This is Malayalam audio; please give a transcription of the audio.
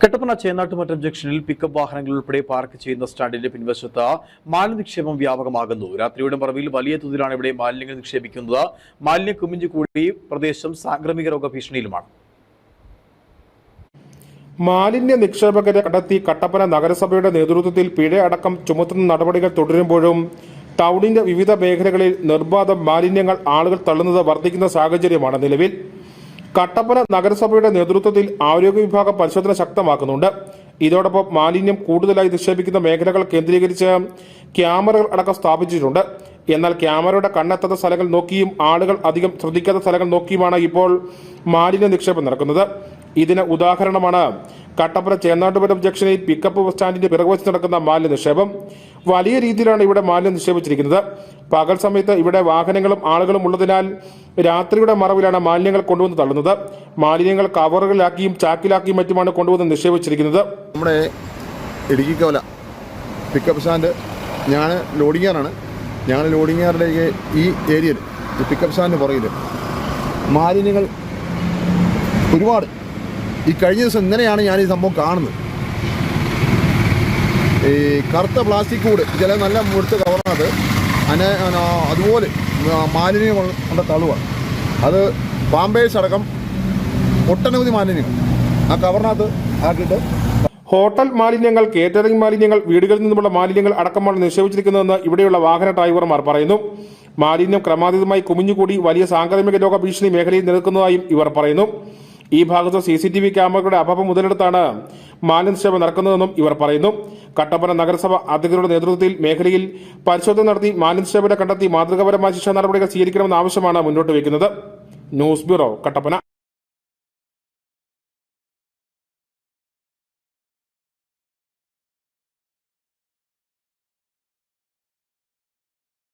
കട്ടപ്പന ചേന്നാട്ടുമറ്റം ജംഗ്ഷനിൽ പിക്കപ്പ് വാഹനങ്ങൾ ഉൾപ്പെടെ പാർക്ക് ചെയ്യുന്ന സ്റ്റാൻഡിന്റെ പിൻവശത്ത് മാലിന്യ നിക്ഷേപം വ്യാപകമാകുന്നു. രാത്രിയുടെ മറവിൽ വലിയ തോതിലാണ് ഇവിടെ മാലിന്യങ്ങൾ നിക്ഷേപിക്കുന്നത്. മാലിന്യ കുമിഞ്ഞു കൂടി പ്രദേശം സാംക്രമിക രോഗ ഭീഷണിയിലുമാണ്. മാലിന്യ നിക്ഷേപകരെ കണ്ടെത്തി കട്ടപ്പന നഗരസഭയുടെ നേതൃത്വത്തിൽ പിഴ അടക്കം ചുമത്തുന്ന നടപടികൾ തുടരുമ്പോഴും ടൗണിന്റെ വിവിധ മേഖലകളിൽ നിർബാധം മാലിന്യങ്ങൾ ആളുകൾ തള്ളുന്നത് വർദ്ധിക്കുന്ന സാഹചര്യമാണ് നിലവിൽ. കട്ടപ്പന നഗരസഭയുടെ നേതൃത്വത്തിൽ ആരോഗ്യ വിഭാഗം പരിശോധന ശക്തമാക്കുന്നുണ്ട്. ഇതോടൊപ്പം മാലിന്യം കൂടുതലായി നിക്ഷേപിക്കുന്ന മേഖലകൾ കേന്ദ്രീകരിച്ച് ക്യാമറകൾ അടക്കം സ്ഥാപിച്ചിട്ടുണ്ട്. എന്നാൽ ക്യാമറയുടെ കണ്ണെത്താത്ത സ്ഥലങ്ങൾ നോക്കിയും ആളുകൾ അധികം ശ്രദ്ധിക്കാത്ത സ്ഥലങ്ങൾ നോക്കിയുമാണ് ഇപ്പോൾ മാലിന്യ നിക്ഷേപം നടക്കുന്നത്. ഇതിന് ഉദാഹരണമാണ്. കട്ടപ്പുറ ചേന്നാട്ടുപുരം ജംഗ്ഷനിൽ പിക്കപ്പ് ബസ് സ്റ്റാൻഡിന്റെ പിറകുവശത്ത് നടക്കുന്ന മാലിന്യ നിക്ഷേപം. വലിയ രീതിയിലാണ് ഇവിടെ മാലിന്യം നിക്ഷേപിച്ചിരിക്കുന്നത്. പകൽ സമയത്ത് ഇവിടെ വാഹനങ്ങളും ആളുകളും ഉള്ളതിനാൽ രാത്രിയുടെ മറവിലാണ് മാലിന്യങ്ങൾ കൊണ്ടുവന്ന് തള്ളുന്നത്. മാലിന്യങ്ങൾ കവറുകളിലാക്കിയും ചാക്കിലാക്കിയും മറ്റുമാണ് കൊണ്ടുവന്ന് നിക്ഷേപിച്ചിരിക്കുന്നത്. നമ്മുടെ ഇടുക്കി കവല പിക്കപ്പ് സ്റ്റാൻഡ് ഞാൻ ലോഡിങ്ങാറാണ് ഞങ്ങൾ ലോഡിങ്ങാറുടെ ഈ- ഈ ഏരിയയിൽ ഈ പിക്കപ്പ് സ്റ്റാൻഡിന് പുറകിൽ മാലിന്യങ്ങൾ ഒരുപാട് ഈ കഴിഞ്ഞ ദിവസം ഇന്നലെയാണ് ഞാൻ ഈ സംഭവം കാണുന്നത്. ഈ കറുത്ത പ്ലാസ്റ്റിക് കൂട് ചില നല്ല മുഴുത്ത കവറിനകത്ത് അനെ അതുപോലെ മാലിന്യം കൊണ്ട കൊണ്ട് അത് പാമ്പേഴ്സ് അടക്കം ഒട്ടനവധി മാലിന്യങ്ങൾ ആ കവറിനകത്ത് ആക്കിയിട്ട് ഹോട്ടൽ മാലിന്യങ്ങൾ കേറ്ററിംഗ് മാലിന്യങ്ങൾ വീടുകളിൽ നിന്നുമുള്ള മാലിന്യങ്ങൾ അടക്കമാണ് നിക്ഷേപിച്ചിരിക്കുന്നതെന്ന് ഇവിടെയുള്ള വാഹന ഡ്രൈവർമാർ പറയുന്നു. മാലിന്യം ക്രമാതീതമായി കുമിഞ്ഞുകൂടി വലിയ സാങ്കേതിക രോഗ ഭീഷണി മേഖലയിൽ നിൽക്കുന്നതായും ഇവർ പറയുന്നു. ഈ ഭാഗത്ത് സി സി ടി വി ക്യാമറകളുടെ അഭാവം മുതലെടുത്താണ് മാലിന്യക്ഷേപം നടക്കുന്നതെന്നും ഇവർ പറയുന്നു. കട്ടപ്പന നഗരസഭ അധികൃതരുടെ നേതൃത്വത്തിൽ മേഖലയിൽ പരിശോധന നടത്തി മാലിന്യ നിക്ഷേപനെ കണ്ടെത്തി മാതൃകാപരമായ ശിക്ഷാ നടപടികൾ സ്വീകരിക്കണമെന്ന ആവശ്യമാണ് മുന്നോട്ട് വയ്ക്കുന്നത്. News bureau Kattappana.